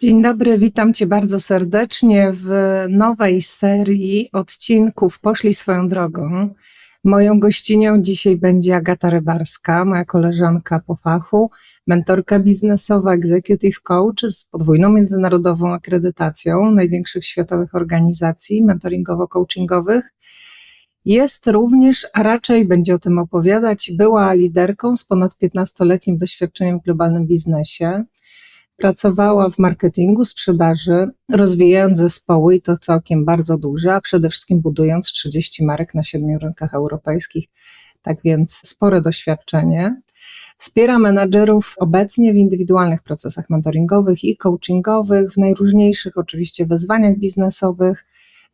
Dzień dobry, witam Cię bardzo serdecznie w nowej serii odcinków Poszli swoją drogą. Moją gościnią dzisiaj będzie Agata Rybarska, moja koleżanka po fachu, mentorka biznesowa, executive coach z podwójną międzynarodową akredytacją największych światowych organizacji mentoringowo-coachingowych. Jest również, a raczej będzie o tym opowiadać, była liderką z ponad 15-letnim doświadczeniem w globalnym biznesie. Pracowała w marketingu, sprzedaży, rozwijając zespoły i to całkiem bardzo duże, a przede wszystkim budując 30 marek na siedmiu rynkach europejskich. Tak więc spore doświadczenie. Wspiera menadżerów obecnie w indywidualnych procesach mentoringowych i coachingowych, w najróżniejszych oczywiście wyzwaniach biznesowych,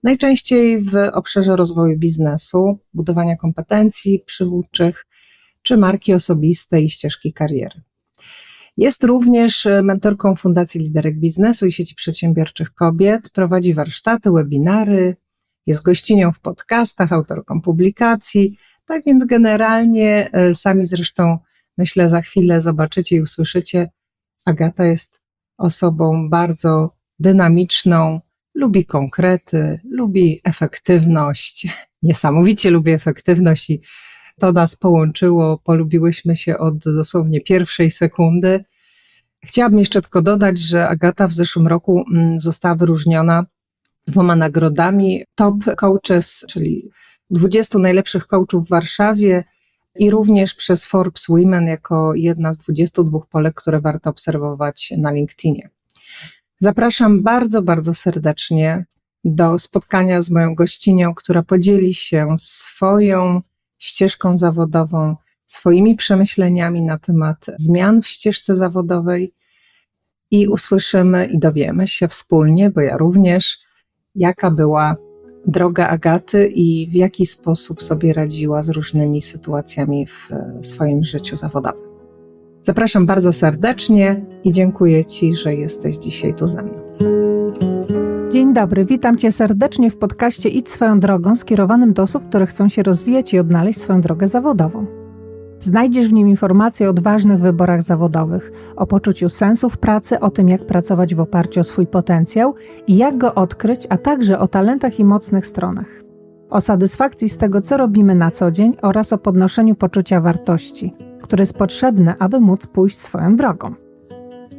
najczęściej w obszarze rozwoju biznesu, budowania kompetencji przywódczych czy marki osobistej i ścieżki kariery. Jest również mentorką Fundacji Liderek Biznesu i sieci przedsiębiorczych kobiet, prowadzi warsztaty, webinary, jest gościnią w podcastach, autorką publikacji. Tak więc generalnie e, sami zresztą myślę za chwilę zobaczycie i usłyszycie, Agata jest osobą bardzo dynamiczną, lubi konkrety, lubi efektywność, niesamowicie lubi efektywność i to nas połączyło, polubiłyśmy się od dosłownie pierwszej sekundy. Chciałabym jeszcze tylko dodać, że Agata w zeszłym roku mm, została wyróżniona dwoma nagrodami Top Coaches, czyli 20 najlepszych coachów w Warszawie i również przez Forbes Women jako jedna z 22 Polek, które warto obserwować na LinkedInie. Zapraszam bardzo, bardzo serdecznie do spotkania z moją gościnią, która podzieli się swoją ścieżką zawodową, swoimi przemyśleniami na temat zmian w ścieżce zawodowej i usłyszymy i dowiemy się wspólnie, bo ja również, jaka była droga Agaty i w jaki sposób sobie radziła z różnymi sytuacjami w swoim życiu zawodowym. Zapraszam bardzo serdecznie i dziękuję Ci, że jesteś dzisiaj tu ze mną. Dzień dobry, witam Cię serdecznie w podcaście Idź swoją drogą skierowanym do osób, które chcą się rozwijać i odnaleźć swoją drogę zawodową. Znajdziesz w nim informacje o odważnych wyborach zawodowych, o poczuciu sensu w pracy, o tym, jak pracować w oparciu o swój potencjał i jak go odkryć, a także o talentach i mocnych stronach. O satysfakcji z tego, co robimy na co dzień oraz o podnoszeniu poczucia wartości, które jest potrzebne, aby móc pójść swoją drogą.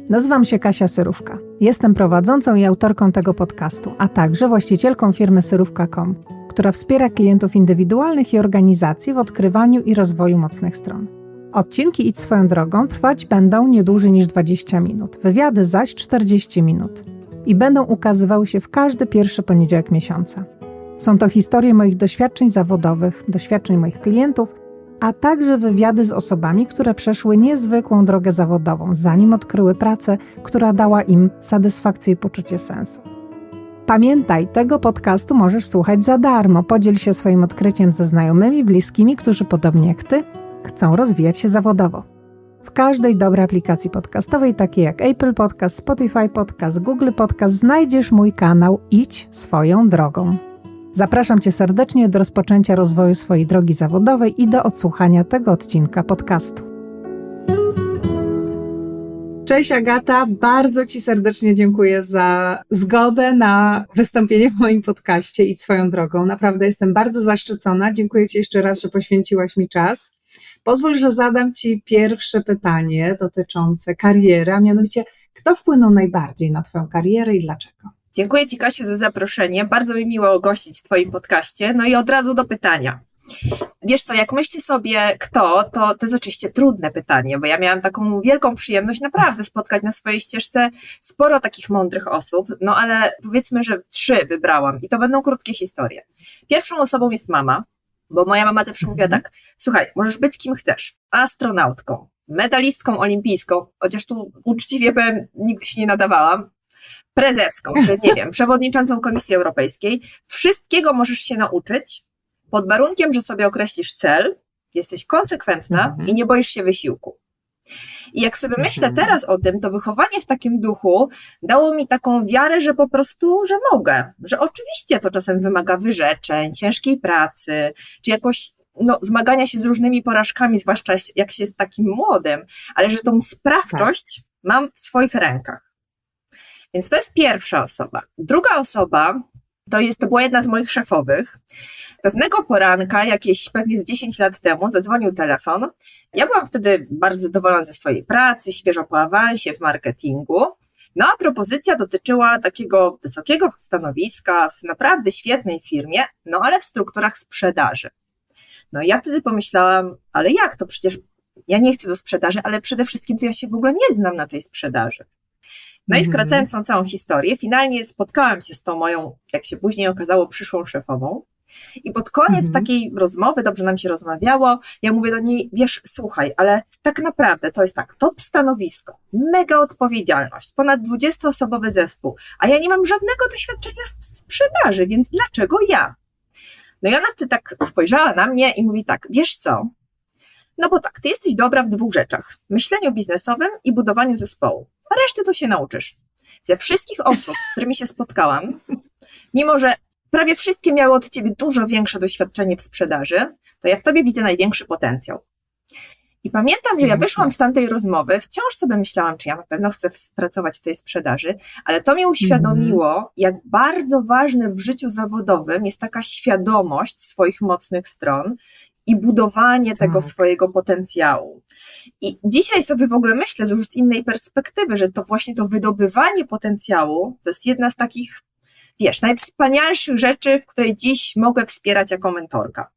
Nazywam się Kasia Syrówka. Jestem prowadzącą i autorką tego podcastu, a także właścicielką firmy syrówka.com, która wspiera klientów indywidualnych i organizacji w odkrywaniu i rozwoju mocnych stron. Odcinki Idź swoją drogą trwać będą nie dłużej niż 20 minut, wywiady zaś 40 minut i będą ukazywały się w każdy pierwszy poniedziałek miesiąca. Są to historie moich doświadczeń zawodowych, doświadczeń moich klientów – a także wywiady z osobami, które przeszły niezwykłą drogę zawodową, zanim odkryły pracę, która dała im satysfakcję i poczucie sensu. Pamiętaj, tego podcastu możesz słuchać za darmo. Podziel się swoim odkryciem ze znajomymi, bliskimi, którzy podobnie jak ty chcą rozwijać się zawodowo. W każdej dobrej aplikacji podcastowej, takiej jak Apple Podcast, Spotify Podcast, Google Podcast, znajdziesz mój kanał Idź swoją drogą. Zapraszam Cię serdecznie do rozpoczęcia rozwoju swojej drogi zawodowej i do odsłuchania tego odcinka podcastu. Cześć Agata, bardzo Ci serdecznie dziękuję za zgodę na wystąpienie w moim podcaście i swoją drogą. Naprawdę jestem bardzo zaszczycona. Dziękuję Ci jeszcze raz, że poświęciłaś mi czas. Pozwól, że zadam Ci pierwsze pytanie dotyczące kariery, a mianowicie kto wpłynął najbardziej na Twoją karierę i dlaczego? Dziękuję Ci, Kasiu, za zaproszenie. Bardzo mi miło gościć w Twoim podcaście. No i od razu do pytania. Wiesz co, jak myślisz sobie kto, to to jest oczywiście trudne pytanie, bo ja miałam taką wielką przyjemność naprawdę spotkać na swojej ścieżce sporo takich mądrych osób, no ale powiedzmy, że trzy wybrałam i to będą krótkie historie. Pierwszą osobą jest mama, bo moja mama zawsze mówiła mhm. tak, słuchaj, możesz być kim chcesz, astronautką, medalistką olimpijską, chociaż tu uczciwie powiem, nigdy się nie nadawałam, prezeską, czy nie wiem, przewodniczącą Komisji Europejskiej. Wszystkiego możesz się nauczyć pod warunkiem, że sobie określisz cel, jesteś konsekwentna mhm. i nie boisz się wysiłku. I jak sobie myślę mhm. teraz o tym, to wychowanie w takim duchu dało mi taką wiarę, że po prostu, że mogę, że oczywiście to czasem wymaga wyrzeczeń, ciężkiej pracy, czy jakoś no, zmagania się z różnymi porażkami, zwłaszcza jak się jest takim młodym, ale że tą sprawczość tak. mam w swoich rękach. Więc to jest pierwsza osoba. Druga osoba to, jest, to była jedna z moich szefowych. Pewnego poranka, jakieś pewnie z 10 lat temu, zadzwonił telefon. Ja byłam wtedy bardzo zadowolona ze swojej pracy, świeżo po awansie w marketingu. No a propozycja dotyczyła takiego wysokiego stanowiska w naprawdę świetnej firmie, no ale w strukturach sprzedaży. No ja wtedy pomyślałam, ale jak to przecież ja nie chcę do sprzedaży, ale przede wszystkim to ja się w ogóle nie znam na tej sprzedaży. No i Mhm. skracając tą całą historię, finalnie spotkałam się z tą moją, jak się później okazało, przyszłą szefową. I pod koniec Mhm. takiej rozmowy, dobrze nam się rozmawiało, ja mówię do niej, wiesz, słuchaj, ale tak naprawdę to jest tak, top stanowisko, mega odpowiedzialność, ponad 20-osobowy zespół, a ja nie mam żadnego doświadczenia sprzedaży, więc dlaczego ja? No i ona wtedy tak spojrzała na mnie i mówi tak, wiesz co? No bo tak, ty jesteś dobra w dwóch rzeczach: myśleniu biznesowym i budowaniu zespołu. A reszty to się nauczysz. Ze wszystkich osób, z którymi się spotkałam, mimo że prawie wszystkie miały od ciebie dużo większe doświadczenie w sprzedaży, to ja w tobie widzę największy potencjał. I pamiętam, że ja Pięknie. wyszłam z tamtej rozmowy, wciąż sobie myślałam, czy ja na pewno chcę pracować w tej sprzedaży, ale to mnie uświadomiło, jak bardzo ważne w życiu zawodowym jest taka świadomość swoich mocnych stron i budowanie tego Tak. swojego potencjału. I dzisiaj sobie w ogóle myślę z już z innej perspektywy, że to właśnie to wydobywanie potencjału to jest jedna z takich, wiesz, najwspanialszych rzeczy, w której dziś mogę wspierać jako mentorka.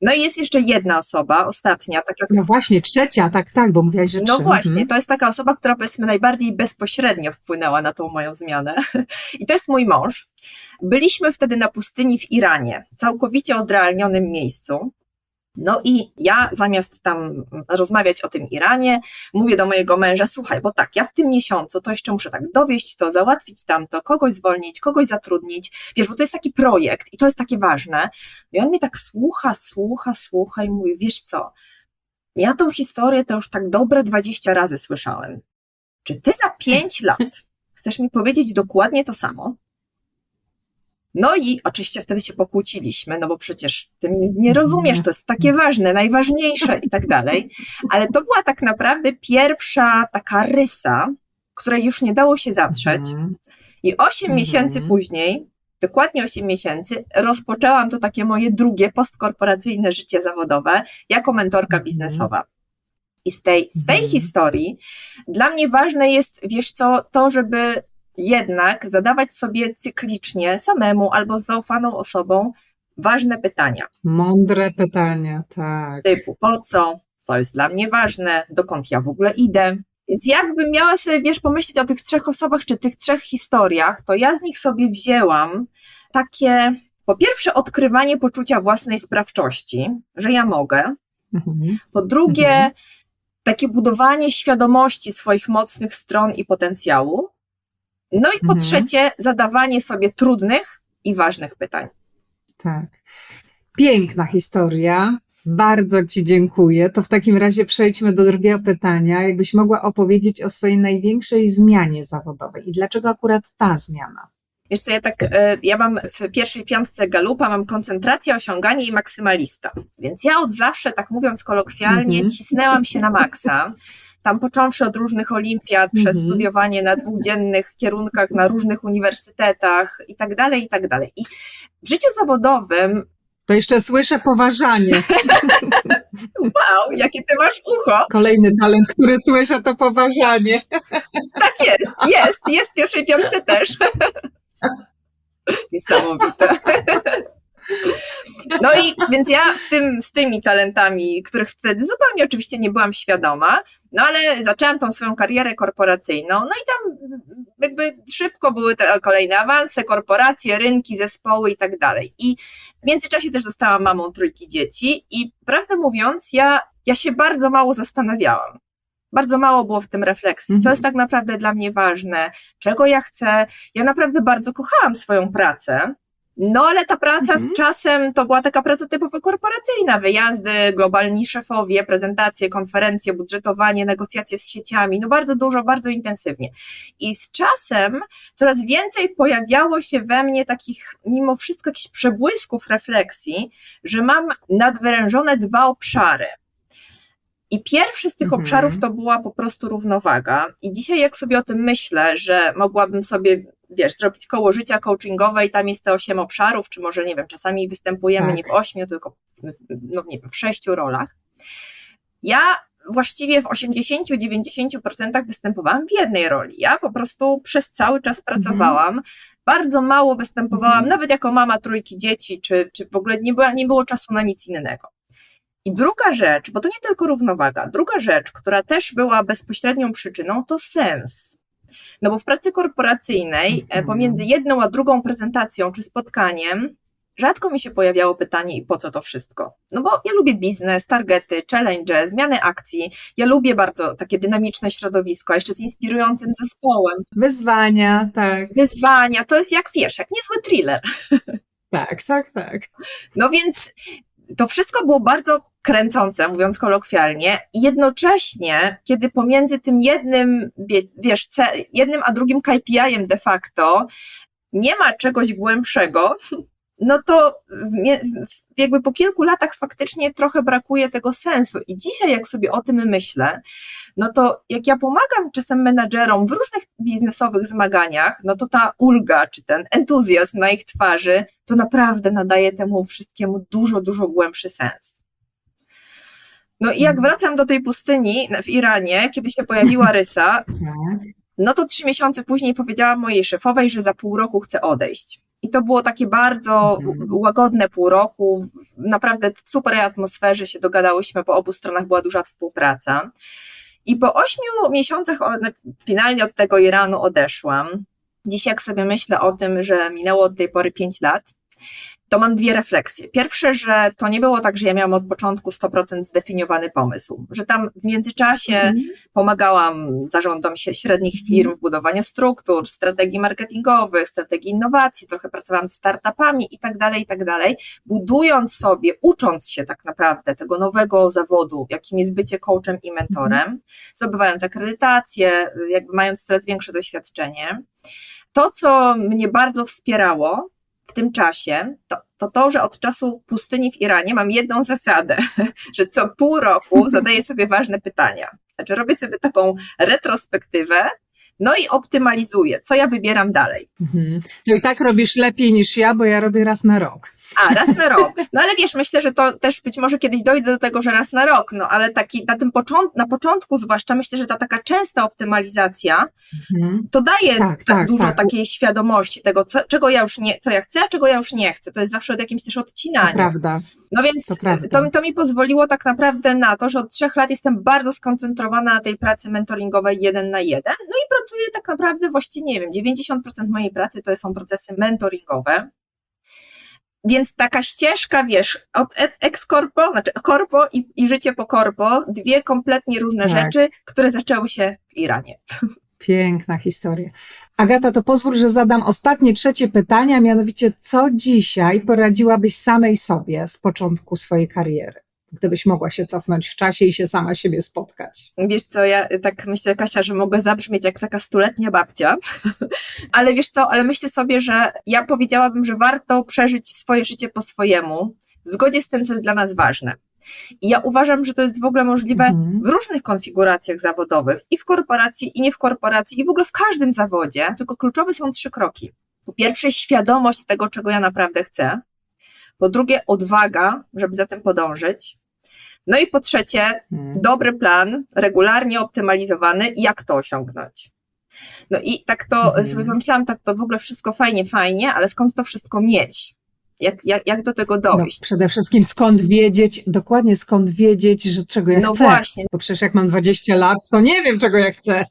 No i jest jeszcze jedna osoba, ostatnia, taka No właśnie, trzecia, tak, tak, bo mówiłaś, że no trzy. właśnie, Mhm. to jest taka osoba, która powiedzmy najbardziej bezpośrednio wpłynęła na tą moją zmianę. I to jest mój mąż. Byliśmy wtedy na pustyni w Iranie, całkowicie odrealnionym miejscu. No i ja zamiast tam rozmawiać o tym Iranie, mówię do mojego męża, słuchaj, bo tak, ja w tym miesiącu to jeszcze muszę tak dowieść to, załatwić tamto, kogoś zwolnić, kogoś zatrudnić, wiesz, bo to jest taki projekt i to jest takie ważne. I on mnie tak słucha, słucha, słucha i mówi, wiesz co, ja tą historię to już tak dobre 20 razy słyszałem. Czy ty za 5 lat chcesz mi powiedzieć dokładnie to samo? No i oczywiście wtedy się pokłóciliśmy, no bo przecież ty nie rozumiesz, to jest takie ważne, najważniejsze i tak dalej. Ale to była tak naprawdę pierwsza taka rysa, której już nie dało się zatrzeć. Mhm. I 8 Mhm. miesięcy później, dokładnie 8 miesięcy, rozpoczęłam to takie moje drugie postkorporacyjne życie zawodowe jako mentorka Mhm. biznesowa. I z tej, z tej Mhm. historii dla mnie ważne jest, wiesz co, to, żeby jednak zadawać sobie cyklicznie samemu albo z zaufaną osobą ważne pytania Mądre pytania, tak. typu po co, co jest dla mnie ważne, dokąd ja w ogóle idę. Więc jakbym miała sobie, wiesz, pomyśleć o tych trzech osobach czy tych trzech historiach, to ja z nich sobie wzięłam takie, po pierwsze, odkrywanie poczucia własnej sprawczości, że ja mogę. Mhm. Po drugie, Mhm. takie budowanie świadomości swoich mocnych stron i potencjału. No i po Mhm. trzecie, zadawanie sobie trudnych i ważnych pytań. Tak. Piękna historia. Bardzo Ci dziękuję. To w takim razie przejdźmy do drugiego pytania. Jakbyś mogła opowiedzieć o swojej największej zmianie zawodowej i dlaczego akurat ta zmiana? Wiesz co, ja tak, e, ja mam w pierwszej piątce Galupa, mam koncentrację, osiąganie i maksymalista. Więc ja od zawsze, tak mówiąc kolokwialnie, Mhm. cisnęłam się na maksa. Tam począwszy od różnych olimpiad, przez Mhm. studiowanie na dwóchdziennych kierunkach, na różnych uniwersytetach i tak dalej, i tak dalej. I w życiu zawodowym, To jeszcze słyszę poważanie. wow, jakie ty masz ucho! Kolejny talent, który słyszę, to poważanie. Tak jest, jest, jest w pierwszej piątce też. Niesamowite. No i więc ja w tym, z tymi talentami, których wtedy zupełnie oczywiście nie byłam świadoma, no ale zaczęłam tą swoją karierę korporacyjną, no i tam jakby szybko były te kolejne awanse, korporacje, rynki, zespoły i tak dalej. I w międzyczasie też zostałam mamą trójki dzieci i prawdę mówiąc, ja, ja się bardzo mało zastanawiałam. Bardzo mało było w tym refleksji, co Mhm. jest tak naprawdę dla mnie ważne, czego ja chcę. Ja naprawdę bardzo kochałam swoją pracę. No, ale ta praca Mhm. z czasem to była taka praca typowo korporacyjna. Wyjazdy, globalni szefowie, prezentacje, konferencje, budżetowanie, negocjacje z sieciami. No, bardzo dużo, bardzo intensywnie. I z czasem coraz więcej pojawiało się we mnie takich, mimo wszystko, jakichś przebłysków refleksji, że mam nadwyrężone dwa obszary. I pierwszy z tych Mhm. obszarów to była po prostu równowaga. I dzisiaj, jak sobie o tym myślę, że mogłabym sobie, wiesz, zrobić koło życia coachingowe i tam jest te osiem obszarów, czy może, nie wiem, czasami występujemy Tak. nie w ośmiu, tylko no nie wiem, w sześciu rolach. Ja właściwie w 80-90% występowałam w jednej roli. Ja po prostu przez cały czas pracowałam. Bardzo mało występowałam, Mhm. nawet jako mama trójki dzieci, czy, czy w ogóle nie, była, nie było czasu na nic innego. I druga rzecz, bo to nie tylko równowaga, druga rzecz, która też była bezpośrednią przyczyną, to sens. No bo w pracy korporacyjnej e, Mhm. pomiędzy jedną a drugą prezentacją czy spotkaniem rzadko mi się pojawiało pytanie, i po co to wszystko? No bo ja lubię biznes, targety, challenge, zmiany akcji. Ja lubię bardzo takie dynamiczne środowisko, jeszcze z inspirującym zespołem. Wyzwania, tak, Wyzwania, to jest jak wiesz, jak niezły thriller. tak, tak, tak. No więc to wszystko było bardzo kręcące, mówiąc kolokwialnie, i jednocześnie, kiedy pomiędzy tym jednym, wie- wiesz, jednym a drugim KPI-em de facto nie ma czegoś głębszego, no to jakby po kilku latach faktycznie trochę brakuje tego sensu. I dzisiaj, jak sobie o tym myślę, no to jak ja pomagam czasem menadżerom w różnych biznesowych zmaganiach, no to ta ulga czy ten entuzjazm na ich twarzy, to naprawdę nadaje temu wszystkiemu dużo, dużo głębszy sens. No i jak Mhm. wracam do tej pustyni w Iranie, kiedy się pojawiła rysa, tak. no to trzy miesiące później powiedziałam mojej szefowej, że za pół roku chcę odejść. I to było takie bardzo Mhm. łagodne pół roku, naprawdę w super atmosferze się dogadałyśmy, po obu stronach była duża współpraca. I po ośmiu miesiącach finalnie od tego Iranu odeszłam. Dziś jak sobie myślę o tym, że minęło od tej pory pięć lat, to mam dwie refleksje. Pierwsze, że to nie było tak, że ja miałam od początku 100% zdefiniowany pomysł, że tam w międzyczasie Mhm. pomagałam zarządom się średnich firm w budowaniu struktur, strategii marketingowych, strategii innowacji, trochę pracowałam z startupami i tak dalej, i tak dalej, budując sobie, ucząc się tak naprawdę tego nowego zawodu, jakim jest bycie coachem i mentorem, zdobywając akredytację, jakby mając coraz większe doświadczenie. To, co mnie bardzo wspierało w tym czasie, to, to to, że od czasu pustyni w Iranie mam jedną zasadę, że co pół roku zadaję sobie ważne pytania. Znaczy robię sobie taką retrospektywę, no i optymalizuję, co ja wybieram dalej. Mhm. To i tak robisz lepiej niż ja, bo ja robię raz na rok. A, raz na rok. No ale wiesz, myślę, że to też być może kiedyś dojdę do tego, że raz na rok, no ale taki na tym począt- na początku zwłaszcza myślę, że ta taka częsta optymalizacja Mhm. to daje Tak, tak, tak, dużo tak. takiej świadomości tego, co, czego ja już nie, co ja chcę, a czego ja już nie chcę. To jest zawsze od jakimś też odcinania. prawda. No więc To to, to mi pozwoliło tak naprawdę na to, że od trzech lat jestem bardzo skoncentrowana na tej pracy mentoringowej jeden na jeden. No i pracuję tak naprawdę właściwie, nie wiem, 90% mojej pracy to są procesy mentoringowe. Więc taka ścieżka, wiesz, od e- ex-corpo, znaczy corpo i, i życie po corpo, dwie kompletnie różne Tak. rzeczy, które zaczęły się w Iranie. Piękna historia. Agata, to pozwól, że zadam ostatnie, trzecie pytanie, a mianowicie, co dzisiaj poradziłabyś samej sobie z początku swojej kariery? Gdybyś mogła się cofnąć w czasie i się sama siebie spotkać. Wiesz co, ja tak myślę, Kasia, że mogę zabrzmieć jak taka stuletnia babcia, ale wiesz co, ale myślę sobie, że ja powiedziałabym, że warto przeżyć swoje życie po swojemu, w zgodzie z tym, co jest dla nas ważne. I ja uważam, że to jest w ogóle możliwe Mhm. w różnych konfiguracjach zawodowych, i w korporacji, i nie w korporacji, i w ogóle w każdym zawodzie, tylko kluczowe są trzy kroki. Po pierwsze, świadomość tego, czego ja naprawdę chcę. Po drugie, odwaga, żeby za tym podążyć. No i po trzecie, Mhm. dobry plan, regularnie optymalizowany jak to osiągnąć. No i tak to Mhm. sobie pomyślałam, tak to w ogóle wszystko fajnie, fajnie, ale skąd to wszystko mieć? Jak, jak, jak do tego No, dojść? przede wszystkim skąd wiedzieć, dokładnie skąd wiedzieć, że czego ja No chcę. właśnie. Bo przecież jak mam 20 lat, to nie wiem, czego ja chcę.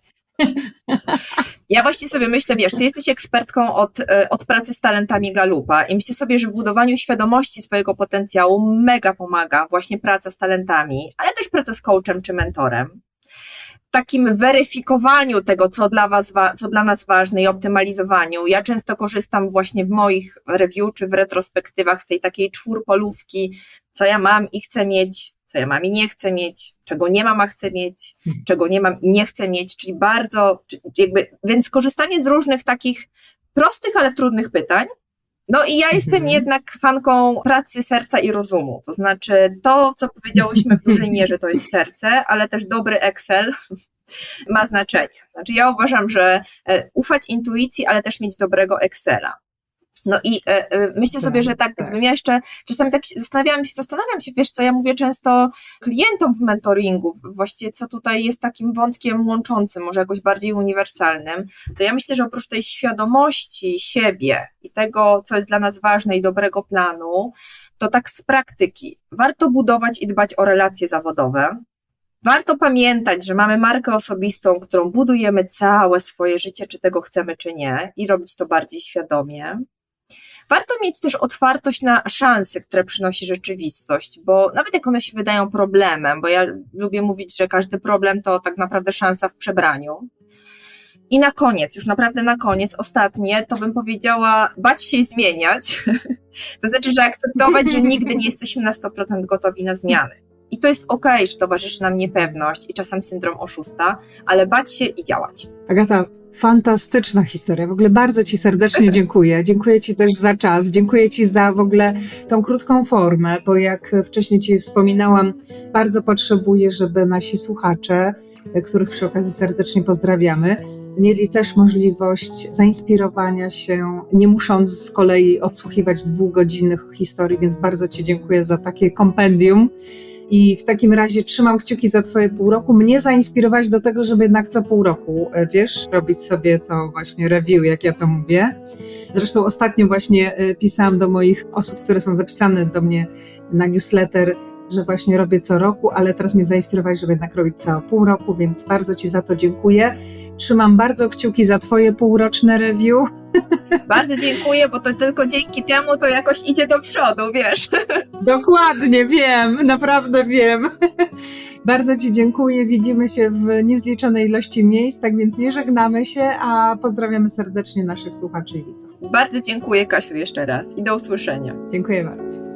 Ja właśnie sobie myślę, wiesz, ty jesteś ekspertką od, e, od pracy z talentami Galupa i myślę sobie, że w budowaniu świadomości swojego potencjału mega pomaga właśnie praca z talentami, ale też praca z coachem czy mentorem. W takim weryfikowaniu tego, co dla, was wa- co dla nas ważne i optymalizowaniu. Ja często korzystam właśnie w moich review czy w retrospektywach z tej takiej czwórpolówki, co ja mam i chcę mieć, co ja mam i nie chcę mieć, czego nie mam, a chcę mieć, czego nie mam i nie chcę mieć, czyli bardzo, jakby, więc korzystanie z różnych takich prostych, ale trudnych pytań, No i ja jestem Mhm. jednak fanką pracy serca i rozumu. To znaczy, to, co powiedziałyśmy w dużej mierze, to jest serce, ale też dobry Excel ma znaczenie. Znaczy, ja uważam, że e, ufać intuicji, ale też mieć dobrego Excela. No i e, e, myślę sobie, że tak, Tak. gdybym ja jeszcze czasami tak się zastanawiałam się, zastanawiam się, wiesz co, ja mówię często klientom w mentoringu, właściwie co tutaj jest takim wątkiem łączącym, może jakoś bardziej uniwersalnym, to ja myślę, że oprócz tej świadomości siebie i tego, co jest dla nas ważne i dobrego planu, to tak z praktyki. Warto budować i dbać o relacje zawodowe. Warto pamiętać, że mamy markę osobistą, którą budujemy całe swoje życie, czy tego chcemy, czy nie, i robić to bardziej świadomie. Warto mieć też otwartość na szanse, które przynosi rzeczywistość, bo nawet jak one się wydają problemem, bo ja lubię mówić, że każdy problem to tak naprawdę szansa w przebraniu. I na koniec, już naprawdę na koniec, ostatnie, to bym powiedziała, bać się zmieniać. To znaczy, że akceptować, że nigdy nie jesteśmy na 100% gotowi na zmiany. I to jest okej, że towarzyszy nam niepewność i czasem syndrom oszusta, ale bać się i działać. Agata, fantastyczna historia. W ogóle bardzo Ci serdecznie dziękuję. Dziękuję Ci też za czas. Dziękuję Ci za w ogóle tą krótką formę, bo jak wcześniej Ci wspominałam, bardzo potrzebuję, żeby nasi słuchacze, których przy okazji serdecznie pozdrawiamy, mieli też możliwość zainspirowania się, nie musząc z kolei odsłuchiwać dwugodzinnych historii, więc bardzo Ci dziękuję za takie kompendium. I w takim razie trzymam kciuki za Twoje pół roku. Mnie zainspirować do tego, żeby jednak co pół roku, e, wiesz, robić sobie to właśnie review, jak ja to mówię. Zresztą ostatnio właśnie e, pisałam do moich osób, które są zapisane do mnie na newsletter, że właśnie robię co roku, ale teraz mnie zainspirowałeś, żeby jednak robić co pół roku, więc bardzo Ci za to dziękuję. Trzymam bardzo kciuki za Twoje półroczne review. Bardzo dziękuję, bo to tylko dzięki temu to jakoś idzie do przodu, wiesz. Dokładnie, wiem, naprawdę wiem. Bardzo Ci dziękuję. Widzimy się w niezliczonej ilości miejsc, tak więc nie żegnamy się, a pozdrawiamy serdecznie naszych słuchaczy i widzów. Bardzo dziękuję, Kasiu, jeszcze raz i do usłyszenia. Dziękuję bardzo.